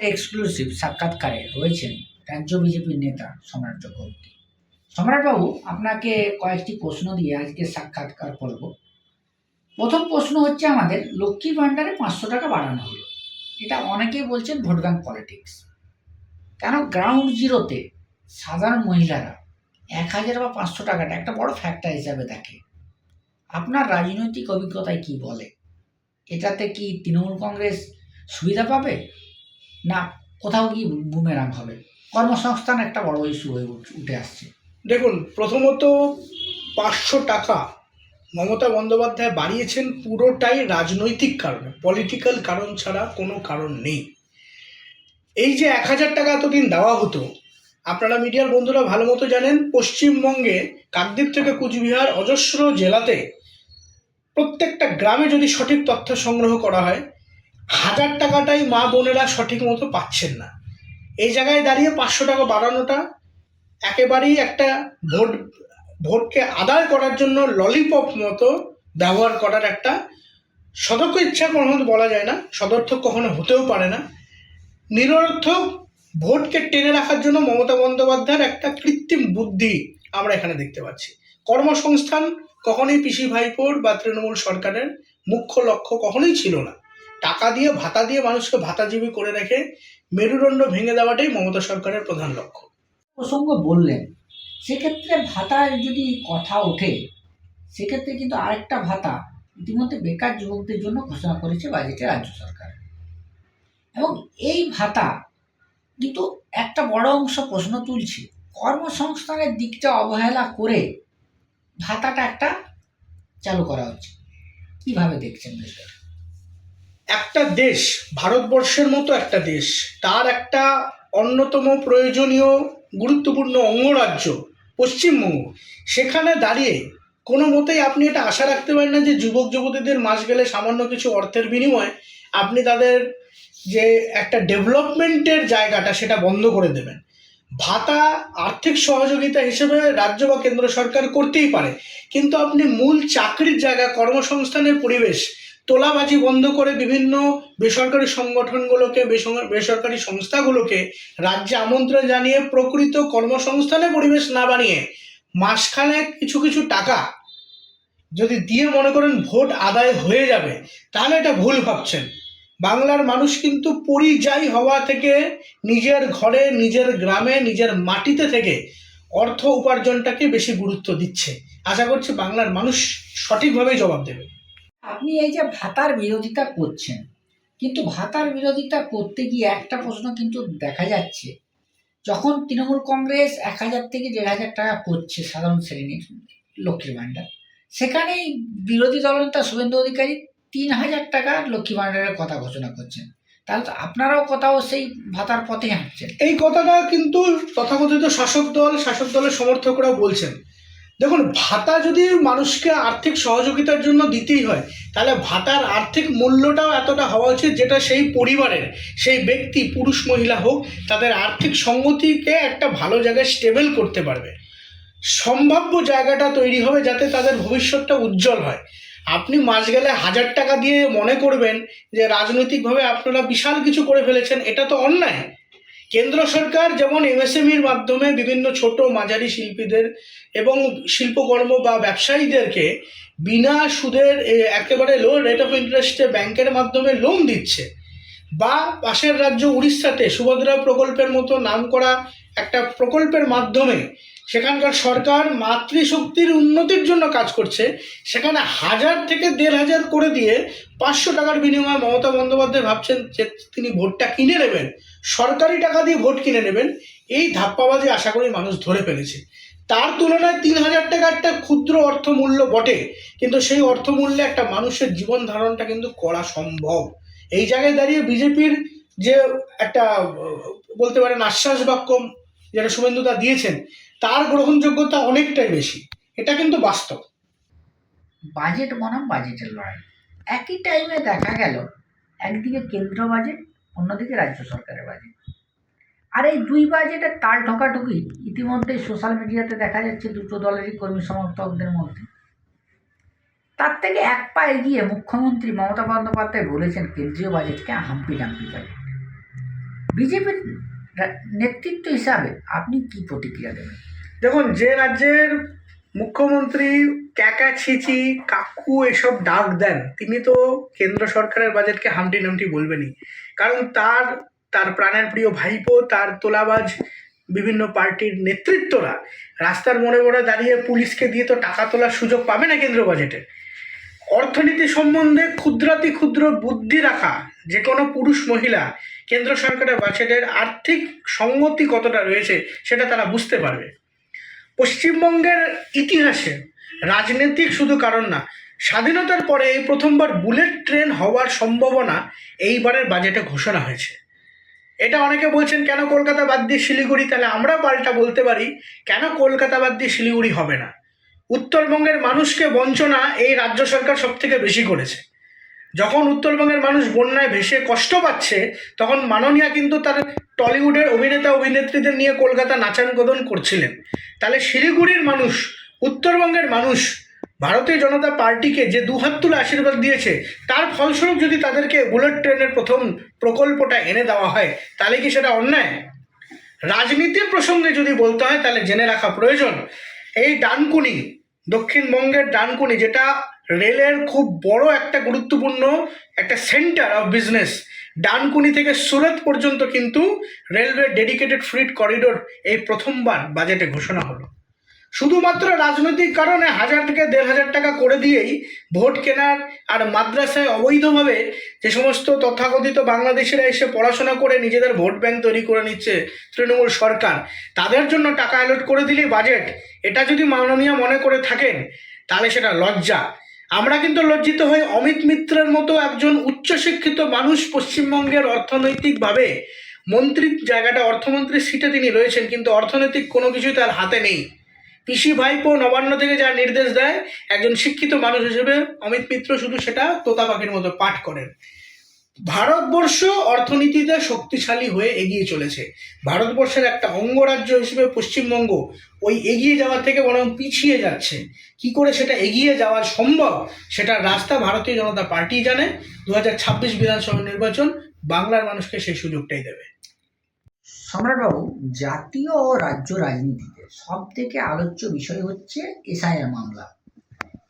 Exclusive সাক্ষাৎকারে রয়েছেন রাজ্য বিজেপির নেতা সম্রাট চক্রবর্তী। সম্রাটবাবু, আপনাকে কয়েকটি প্রশ্ন দিয়ে আজকে সাক্ষাৎকার করব। প্রথম প্রশ্ন হচ্ছে আমাদের লক্ষ্মী ভাণ্ডারে পাঁচশো টাকা বাড়ানো হলো। এটা অনেকেই বলছেন ভোট ব্যাংক পলিটিক্স। কেন গ্রাউন্ড জিরোতে সাধারণ মহিলারা এক হাজার বা পাঁচশো টাকাটা, একটা বড় ফ্যাক্টর হিসাবে দেখে। আপনার রাজনৈতিক অভিজ্ঞতায় কি বলে? এটাতে কি তৃণমূল কংগ্রেস সুবিধা পাবে? না, কোথাও কি বুমেরাং হবে? কর্মসংস্থান একটা বড় ইস্যু হয়ে উঠে আসছে। দেখুন, প্রথমত পাঁচশো টাকা মমতা বন্দ্যোপাধ্যায় বাড়িয়েছেন পুরোটাই রাজনৈতিক কারণে পলিটিক্যাল কারণ ছাড়া কোনো কারণ নেই। এই যে এক হাজার টাকা এতদিন দেওয়া হতো, আপনারা মিডিয়ার বন্ধুরা ভালো মতো জানেন, পশ্চিমবঙ্গে কাকদ্বীপ থেকে কুচবিহার, অজস্র জেলাতে প্রত্যেকটা গ্রামে যদি সঠিক তথ্য সংগ্রহ করা হয় হাজার টাকাটাই মা বোনেরা সঠিক মতো পাচ্ছেন না। এই জায়গায় দাঁড়িয়ে পাঁচশো টাকা বাড়ানোটা একেবারেই একটা ভোট, ভোটকে আদায় করার জন্য ললিপপ মতো ব্যবহার করার একটা সদক্ষ ইচ্ছা কখনো বলা যায় না, সদর্থক কখনো হতেও পারে না। নিরর্থক ভোটকে টেনে রাখার জন্য মমতা বন্দ্যোপাধ্যায়ের একটা কৃত্রিম বুদ্ধি আমরা এখানে দেখতে পাচ্ছি। কর্মসংস্থান কখনোই পিসি ভাইপোর বা তৃণমূল সরকারের মুখ্য লক্ষ্য কখনোই ছিল না। টাকা দিয়ে, ভাতা দিয়ে মানুষকে ভাতাজীবী করে রেখে মেরুদণ্ড ভেঙে দেওয়াটাই মমতা সরকারের প্রধান লক্ষ্য। প্রসঙ্গ বললেন, সেক্ষেত্রে ভাতার যদি কথা ওঠে, সেক্ষেত্রে কিন্তু আরেকটা ভাতা ইতিমধ্যে বেকার যুবকদের জন্য ঘোষণা করেছে বাজেটে রাজ্য সরকার। এবং এই ভাতা কিন্তু একটা বড় অংশ প্রশ্ন তুলছে, কর্মসংস্থানের দিকটা অবহেলা করে ভাতাটা একটা চালু করা হচ্ছে। কীভাবে দেখছেন বিষয়টা? একটা দেশ, ভারতবর্ষের মতো একটা দেশ, তার একটা অন্যতম প্রয়োজনীয়, গুরুত্বপূর্ণ অঙ্গরাজ্য পশ্চিমবঙ্গ। সেখানে দাঁড়িয়ে কোনো মতেই আপনি এটা আশা রাখতে পারেন না যে যুবক, যুবতীদের মাস গেলে সামান্য কিছু অর্থের বিনিময়ে আপনি তাদের যে একটা ডেভেলপমেন্টের জায়গাটা সেটা বন্ধ করে দেবেন। ভাতা আর্থিক সহযোগিতা হিসেবে রাজ্য বা কেন্দ্র সরকার করতেই পারে। কিন্তু আপনি মূল চাকরির জায়গা, কর্মসংস্থানের পরিবেশ তোলাবাজি বন্ধ করে বিভিন্ন বেসরকারি সংগঠনগুলোকে বেসরকারি সংস্থাগুলোকে রাজ্যে আমন্ত্রণ জানিয়ে প্রকৃত কর্মসংস্থানের পরিবেশ না বানিয়ে মাসখানেক কিছু কিছু টাকা যদি দিয়ে মনে করেন ভোট আদায় হয়ে যাবে, তাহলে এটা ভুল ভাবছেন। বাংলার মানুষ কিন্তু পরিযায়ী হওয়া থেকে, নিজের ঘরে, নিজের গ্রামে, নিজের মাটিতে থেকে অর্থ উপার্জনটাকে বেশি গুরুত্ব দিচ্ছে। আশা করছি বাংলার মানুষ সঠিকভাবেই জবাব দেবে। আপনি এই যে ভাতার বিরোধিতা করছেন, কিন্তু ভাতার বিরোধিতা করতে গিয়ে একটা প্রশ্ন কিন্তু দেখা যাচ্ছে। যখন তৃণমূল কংগ্রেস এক হাজার থেকে দেড় হাজার টাকা করছে সাধারণ শ্রেণির লক্ষ্মীর ভাণ্ডার, সেখানেই বিরোধী দলনেতা শুভেন্দু অধিকারী তিন হাজার টাকা লক্ষ্মী ভাণ্ডারের কথা ঘোষণা করছেন। তাহলে তো আপনারাও কোথাও সেই ভাতার পথে হাঁটছেন। এই কথাটা কিন্তু তথাকথিত শাসক দল, শাসক দলের সমর্থকরা বলছেন। দেখুন, ভাতা যদি মানুষকে আর্থিক সহযোগিতার জন্য দিতেই হয়, তাহলে ভাতার আর্থিক মূল্যটাও এতটা হওয়া উচিত যেটা সেই পরিবারের, সেই ব্যক্তি, পুরুষ, মহিলা হোক, তাদের আর্থিক সঙ্গতিকে একটা ভালো জায়গায় স্টেবল করতে পারবে। সম্ভাব্য জায়গাটা তৈরি হবে যাতে তাদের ভবিষ্যৎটা উজ্জ্বল হয়। আপনি মাস গেলে হাজার টাকা দিয়ে মনে করবেন যে, রাজনৈতিকভাবে আপনারা বিশাল কিছু করে ফেলেছেন, এটা তো অন্যায়। কেন্দ্র সরকার যেমন এমএসএমইর মাধ্যমে বিভিন্ন ছোট মাঝারি শিল্পীদের এবং শিল্পকর্ম বা ব্যবসায়ীদেরকে বিনা সুদের একেবারে লো রেট অফ ইন্টারেস্টে ব্যাংকের মাধ্যমে লোন দিচ্ছে বা পাশের রাজ্য উড়িষ্যাতে সুভদ্রা প্রকল্পের মতো নাম করা একটা প্রকল্পের মাধ্যমে সেখানকার সরকার মাতৃশক্তির উন্নতির জন্য কাজ করছে, সেখানে হাজার থেকে দেড় হাজার করে দিয়ে পাঁচশো টাকার বিনিময়ে মমতা বন্দ্যোপাধ্যায় ভাবছেন যে তিনি ভোটটা কিনে নেবেন। সরকারি টাকা দিয়ে ভোট কিনে নেবেন, এই ধাপ্পাবাজি আশা করি মানুষ ধরে ফেলেছে। তার তুলনায় তিন হাজার টাকা একটা ক্ষুদ্র অর্থমূল্য বটে, কিন্তু সেই অর্থমূল্যে একটা মানুষের জীবন ধারণটা কিন্তু করা সম্ভব। এই জায়গায় দাঁড়িয়ে বিজেপির যে একটা, বলতে পারেন আশ্বাস বাক্য যেটা শুভেন্দুদা দিয়েছেন, তার গ্রহণযোগ্যতা অনেকটাই বেশি। এটা কিন্তু বাস্তব। বাজেট বনাম, বাজেটের লড়াই। একই টাইমে দেখা গেল, একদিকে কেন্দ্র বাজেট অন্যদিকে রাজ্য সরকারের বাজেট আর এই দুই বাজেটের তাল ঠোকাঠুকি ইতিমধ্যে সোশ্যাল মিডিয়াতে দেখা যাচ্ছে দুটো দলেরই কর্মী সমর্থকদের মধ্যে। তার থেকে এক পা এগিয়ে মুখ্যমন্ত্রী মমতা বন্দ্যোপাধ্যায় বলেছেন, কেন্দ্রীয় বাজেটকে হাম্পি ডাম্পি বাজেট বিজেপির নেতৃত্ব হিসাবে আপনি কি প্রতিক্রিয়া দেবেন? দেখুন, যে রাজ্যের মুখ্যমন্ত্রী ক্যাকা ছিচি, কাকু এসব ডাক দেন, তিনি তো কেন্দ্র সরকারের বাজেটকে হামটি নামটি বলবেনই। কারণ তার তার প্রাণের প্রিয় ভাইপো, তার তোলাবাজ বিভিন্ন পার্টির নেতৃত্বরা রাস্তার মোড়ে মোড়ে দাঁড়িয়ে পুলিশকে দিয়ে তো টাকা তোলার সুযোগ পাবে না কেন্দ্র বাজেটে। অর্থনীতি সম্বন্ধে ক্ষুদ্রাতি ক্ষুদ্র বুদ্ধি রাখা যে কোনো পুরুষ মহিলা কেন্দ্র সরকারের বাজেটের আর্থিক সঙ্গতি কতটা রয়েছে সেটা তারা বুঝতে পারবে। পশ্চিমবঙ্গের ইতিহাসে রাজনৈতিক শুধু কারণ না, স্বাধীনতার পরে এই প্রথমবার বুলেট ট্রেন হওয়ার সম্ভাবনা এইবারের বাজেটে ঘোষণা হয়েছে। এটা অনেকে বলছেন, কেন কলকাতা বাদ দিয়ে শিলিগুড়ি? তাহলে আমরা পাল্টা বলতে পারি, কেন কলকাতা বাদ দিয়ে শিলিগুড়ি হবে না? উত্তরবঙ্গের মানুষকে বঞ্চনা এই রাজ্য সরকার সব থেকে বেশি করেছে। যখন উত্তরবঙ্গের মানুষ বন্যায় ভেসে কষ্ট পাচ্ছে, তখন মাননীয়া কিন্তু তার টলিউডের অভিনেতা, অভিনেত্রীদের নিয়ে কলকাতা নাচানকোদন করছিলেন। তাহলে শিলিগুড়ির মানুষ, উত্তরবঙ্গের মানুষ, ভারতীয় জনতা পার্টিকে যে দুহাত তুলে আশীর্বাদ দিয়েছে, তার ফলস্বরূপ যদি তাদেরকে বুলেট ট্রেনের প্রথম প্রকল্পটা এনে দেওয়া হয়, তাহলে কি সেটা অন্যায়? রাজনীতির প্রসঙ্গে যদি বলতে হয়, তাহলে জেনে রাখা প্রয়োজন। এই ডানকুনি দক্ষিণবঙ্গের ডানকুনি, যেটা রেলের খুব বড় একটা গুরুত্বপূর্ণ একটা সেন্টার অফ বিজনেস ডানকুনি থেকে সুরত পর্যন্ত কিন্তু রেলওয়ে ডেডিকেটেড ফ্রিট করিডোর এই প্রথমবার বাজেটে ঘোষণা হলো। শুধুমাত্র রাজনৈতিক কারণে হাজার থেকে দেড় হাজার টাকা করে দিয়েই ভোট কেনার আর মাদ্রাসায় অবৈধভাবে যে সমস্ত তথাকথিত বাংলাদেশিরা এসে পড়াশোনা করে নিজেদের ভোট ব্যাংক তৈরি করে নিচ্ছে তৃণমূল সরকার, তাদের জন্য টাকা অ্যালট করে দিলেই বাজেট এটা যদি মাননীয় মনে করে থাকেন, তাহলে সেটা লজ্জা। আমরা কিন্তু লজ্জিত হই অমিত মিত্রের মতো একজন উচ্চশিক্ষিত মানুষ পশ্চিমবঙ্গের অর্থনৈতিকভাবে মন্ত্রীর জায়গাটা অর্থমন্ত্রীর সিটে তিনি রয়েছেন, কিন্তু অর্থনৈতিক কোনো কিছুই তার হাতে নেই। পিসি ভাইপো নবান্ন থেকে যা নির্দেশ দেয়, একজন শিক্ষিত মানুষ হিসেবে অমিত মিত্র শুধু সেটা তোতা পাখির মতো পাঠ করেন। ভারতবর্ষ অর্থনীতিতে শক্তিশালী হয়ে এগিয়ে চলেছে। ভারতবর্ষের একটা অঙ্গরাজ্য হিসেবে পশ্চিমবঙ্গ ওই এগিয়ে যাওয়া থেকে বরং পিছিয়ে যাচ্ছে। কি করে সেটা এগিয়ে যাওয়া সম্ভব সেটার রাস্তা ভারতীয় জনতা পার্টি জানে। দু হাজার ছাব্বিশ বিধানসভা নির্বাচন বাংলার মানুষকে সেই সুযোগটাই দেবে। সম্রাটবাবু, জাতীয় ও রাজ্য রাজনীতিতে সব থেকে আলোচ্য বিষয় হচ্ছে এসআইআর মামলা।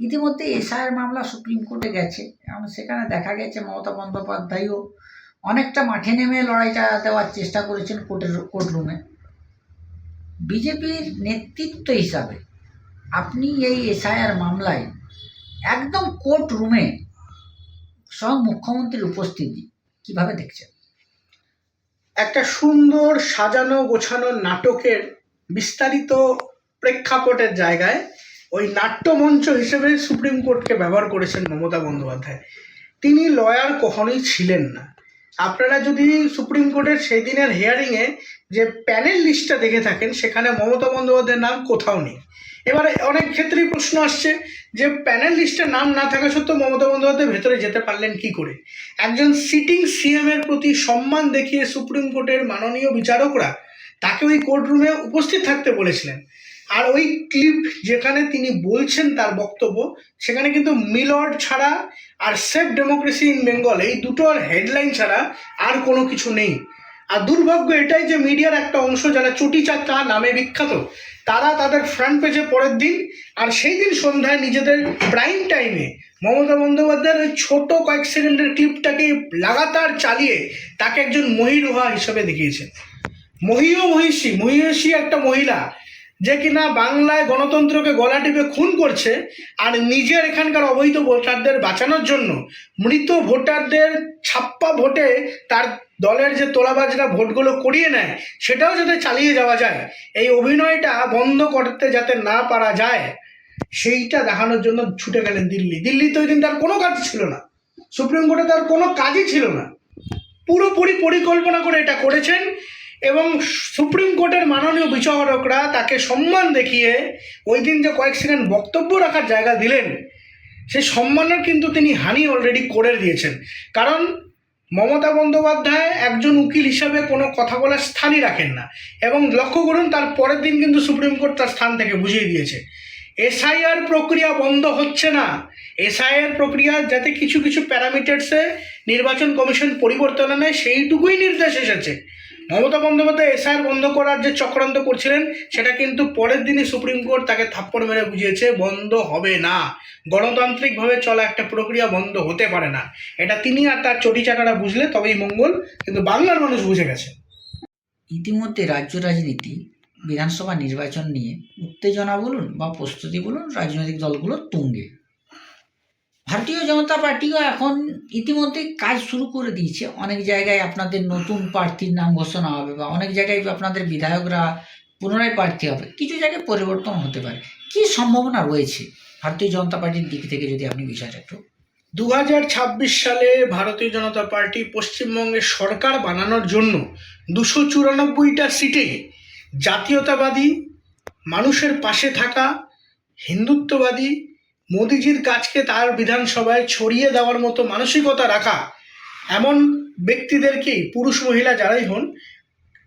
ইতিমধ্যে এসআইআর মামলা সুপ্রিম কোর্টে গেছে। এবং সেখানে দেখা গেছে মমতা বন্দ্যোপাধ্যায়ও অনেকটা মাঠে নেমে লড়াইটা দেওয়ার চেষ্টা করেছেন কোর্টের, কোর্টরুমে। বিজেপির নেতৃত্ব হিসাবে আপনি এই এসআইআর মামলায় একদম কোর্ট রুমে স্বয়ং মুখ্যমন্ত্রীর উপস্থিতি কীভাবে দেখছেন? একটা সুন্দর সাজানো গোছানো নাটকের বিস্তারিত প্রেক্ষাপটের জায়গায় ওই নাট্যমঞ্চ হিসেবে সুপ্রিম কোর্টকে ব্যবহার করেছেন মমতা বন্দ্যোপাধ্যায়। তিনি লয়ার কখনোই ছিলেন না। আপনারা যদি সুপ্রিম কোর্টের সেই দিনের হিয়ারিংয়ে যে প্যানেল লিস্টটা দেখে থাকেন, সেখানে মমতা বন্দ্যোপাধ্যায়ের নাম কোথাও নেই। এবারে অনেক ক্ষেত্রেই প্রশ্ন আসছে যে প্যানেল লিস্টে নাম না থাকা সত্ত্বেও মমতা বন্দ্যোপাধ্যায় ভেতরে যেতে পারলেন কি করে? একজন সিটিং সিএম এর প্রতি সম্মান দেখিয়ে সুপ্রিম কোর্টের মাননীয় বিচারকরা তাকে ওই কোর্টরুমে উপস্থিত থাকতে বলেছিলেন। আর ওই ক্লিপ যেখানে তিনি বলছেন তার বক্তব্য, সেখানে কিন্তু মিলর্ড ছাড়া আর সেফ ডেমোক্রেসি ইন বেঙ্গল এই দুটোর হেডলাইন ছাড়া আর কোনো কিছু নেই। আর দুর্ভাগ্য এটাই যে মিডিয়ার একটা অংশ যারা চটি চাকা নামে বিখ্যাত তারা তাদের ফ্রন্ট পেজে পরের দিন আর সেই দিন সন্ধ্যায় নিজেদের প্রাইম টাইমে মমতা বন্দ্যোপাধ্যায়ের ওই ছোটো কয়েক সেকেন্ডের ক্লিপটাকে লাগাতার চালিয়ে তাকে একজন মহিরোহা হিসেবে দেখিয়েছেন। মহিও মহিষী মহিষী একটা মহিলা। যে কিনা বাংলায় গণতন্ত্রকে গলা টিপে খুন করছে আর নিজের এখানকার অবৈধ ভোটারদের বাঁচানোর জন্য মৃত ভোটারদের ছাপ্পা ভোটে তার দলের যে তোলাবাজরা ভোটগুলো করিয়ে নেয়, সেটাও যাতে চালিয়ে যাওয়া যায়। এই অভিনয়টা বন্ধ করতে যাতে না পারা যায়, সেইটা দেখানোর জন্য ছুটে গেলেন দিল্লি। দিল্লিতে ওই দিন তার কোনো কাজ ছিল না। সুপ্রিম কোর্টে তার কোনো কাজই ছিল না। পুরোপুরি পরিকল্পনা করে এটা করেছেন। এবং সুপ্রিম কোর্টের মাননীয় বিচারকরা তাকে সম্মান দেখিয়ে ওই দিন যে কয়েক সেকেন্ড বক্তব্য রাখার জায়গা দিলেন, সেই সম্মানের কিন্তু তিনি হানি অলরেডি করে দিয়েছেন। কারণ মমতা বন্দ্যোপাধ্যায় একজন উকিল হিসাবে কোনো কথা বলার স্থানই রাখেন না। এবং লক্ষ্য করুন, তার পরের দিন কিন্তু সুপ্রিম কোর্ট তার স্থান থেকে বুঝিয়ে দিয়েছে। এসআইআর প্রক্রিয়া বন্ধ হচ্ছে না। এসআইআর প্রক্রিয়া যাতে কিছু কিছু প্যারামিটার্সে নির্বাচন কমিশন পরিবর্তন আনে, সেইটুকুই নির্দেশ এসেছে। মমতা বন্দ্যোপাধ্যায় এসআইআর বন্ধ করার যে চক্রান্ত করছিলেন, সেটা কিন্তু পরের দিনই সুপ্রিম কোর্ট তাকে থাপ্পড় মেরে বুঝিয়েছে, বন্ধ হবে না। গণতান্ত্রিকভাবে চলা একটা প্রক্রিয়া বন্ধ হতে পারে না। এটা তিনি আর তার চটি চাটারা বুঝলে তবেই মঙ্গল, কিন্তু বাংলার মানুষ বুঝে গেছে। ইতিমধ্যে রাজ্য রাজনীতি, বিধানসভা নির্বাচন নিয়ে উত্তেজনা বলুন বা প্রস্তুতি বলুন, রাজনৈতিক দলগুলো তুঙ্গে। ভারতীয় জনতা পার্টিও এখন ইতিমধ্যে কাজ শুরু করে দিয়েছে। অনেক জায়গায় আপনাদের নতুন প্রার্থীর নাম ঘোষণা হবে বা অনেক জায়গায় আপনাদের বিধায়করা পুনরায় প্রার্থী হবে। কিছু জায়গায় পরিবর্তন হতে পারে। কি সম্ভাবনা রয়েছে ভারতীয় জনতা পার্টির দিক থেকে যদি আপনি বিষয়টা একটু? দু হাজার ছাব্বিশ সালে ভারতীয় জনতা পার্টি পশ্চিমবঙ্গের সরকার বানানোর জন্য দুশো চুরানব্বইটা সিটে জাতীয়তাবাদী, মানুষের পাশে থাকা, হিন্দুত্ববাদী মোদিজির কাজকে তার বিধানসভায় ছড়িয়ে দেওয়ার মতো মানসিকতা রাখা এমন ব্যক্তিদেরকেই পুরুষ মহিলা যারাই হন,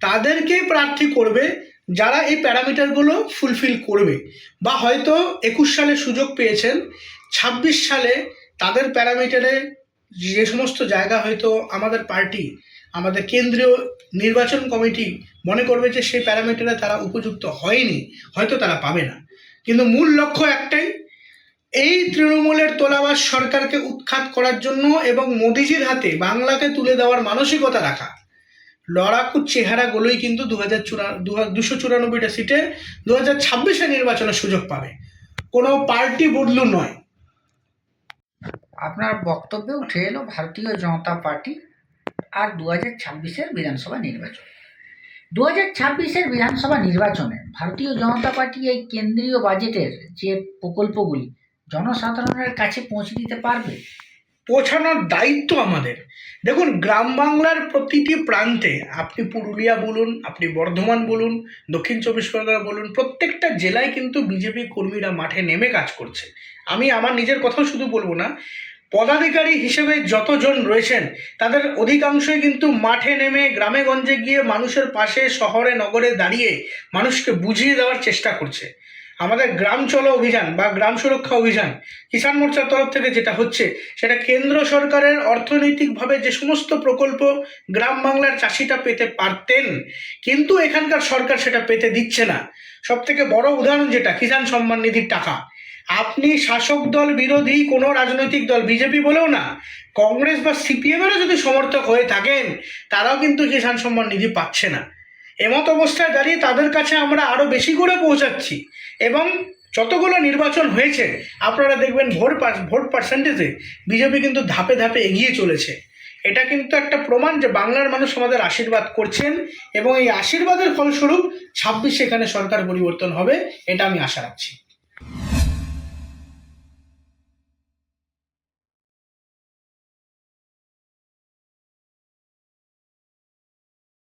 তাদেরকেই প্রার্থী করবে যারা এই প্যারামিটারগুলো ফুলফিল করবে। বা হয়তো একুশ সালে সুযোগ পেয়েছেন, ছাব্বিশ সালে তাদের প্যারামিটারে যে সমস্ত জায়গা হয়তো আমাদের পার্টি, আমাদের কেন্দ্রীয় নির্বাচন কমিটি মনে করবে যে সেই প্যারামিটারে তারা উপযুক্ত হয়নি, হয়তো তারা পাবে না। কিন্তু মূল লক্ষ্য একটাই এই তৃণমূলের তোলাবাস সরকারকে উৎখাত করার জন্য এবং মোদিজির হাতে বাংলাকে তুলে দেওয়ার মানসিকতা রাখা। লড়াকু চেহারাগুলোই কিন্তু দু হাজার চুরা দুশো চুরানব্বইটা সিটে দু হাজার ছাব্বিশে নির্বাচনের সুযোগ পাবে। কোনো পার্টি বদলু নয়। আপনার বক্তব্যে উঠে এলো ভারতীয় জনতা পার্টি আর দু হাজার ছাব্বিশের বিধানসভা নির্বাচন। দু হাজার ছাব্বিশের বিধানসভা নির্বাচনে ভারতীয় জনতা পার্টি এই কেন্দ্রীয় বাজেটের যে প্রকল্পগুলি জনসাধারণের কাছে পৌঁছে দিতে পারবে? পৌঁছানোর দায়িত্ব আমাদের। দেখুন, গ্রাম বাংলার প্রতিটি প্রান্তে আপনি পুরুলিয়া বলুন, আপনি বর্ধমান বলুন, দক্ষিণ চব্বিশ পরগনা বলুন, প্রত্যেকটা জেলায় কিন্তু বিজেপি কর্মীরা মাঠে নেমে কাজ করছে। আমি আমার নিজের কথাও শুধু বলব না, পদাধিকারী হিসেবে যতজন রয়েছেন, তাদের অধিকাংশই কিন্তু মাঠে নেমে গ্রামে গঞ্জে গিয়ে মানুষের পাশে, শহরে, নগরে দাঁড়িয়ে মানুষকে বুঝিয়ে দেওয়ার চেষ্টা করছে। আমাদের গ্রাম চলো অভিযান বা গ্রাম সুরক্ষা অভিযান। কিষাণ মোর্চার তরফ থেকে যেটা হচ্ছে, সেটা কেন্দ্র সরকারের অর্থনৈতিকভাবে যে সমস্ত প্রকল্প গ্রাম বাংলার চাষিটা পেতে পারতেন, কিন্তু এখানকার সরকার সেটা পেতে দিচ্ছে না। সব থেকে বড় উদাহরণ যেটা, কিষাণ সম্মান নিধির টাকা। আপনি শাসক দল বিরোধী কোনো রাজনৈতিক দল, বিজেপি বলেও না, কংগ্রেস বা সিপিএমেরও যদি সমর্থক হয়ে থাকেন, তারাও কিন্তু কিষাণ সম্মান নিধি পাচ্ছে না। এমত অবস্থায় দাঁড়িয়ে তাদের কাছে আমরা আরও বেশি করে পৌঁছাচ্ছি। এবং যতগুলো নির্বাচন হয়েছে, আপনারা দেখবেন ভোট ভোট পার্সেন্টেজে বিজেপি কিন্তু ধাপে ধাপে এগিয়ে চলেছে। এটা কিন্তু একটা প্রমাণ যে বাংলার মানুষ আমাদের আশীর্বাদ করছেন এবং এই আশীর্বাদের ফলস্বরূপ ছাব্বিশে এখানে সরকার পরিবর্তন হবে, এটা আমি আশা রাখছি।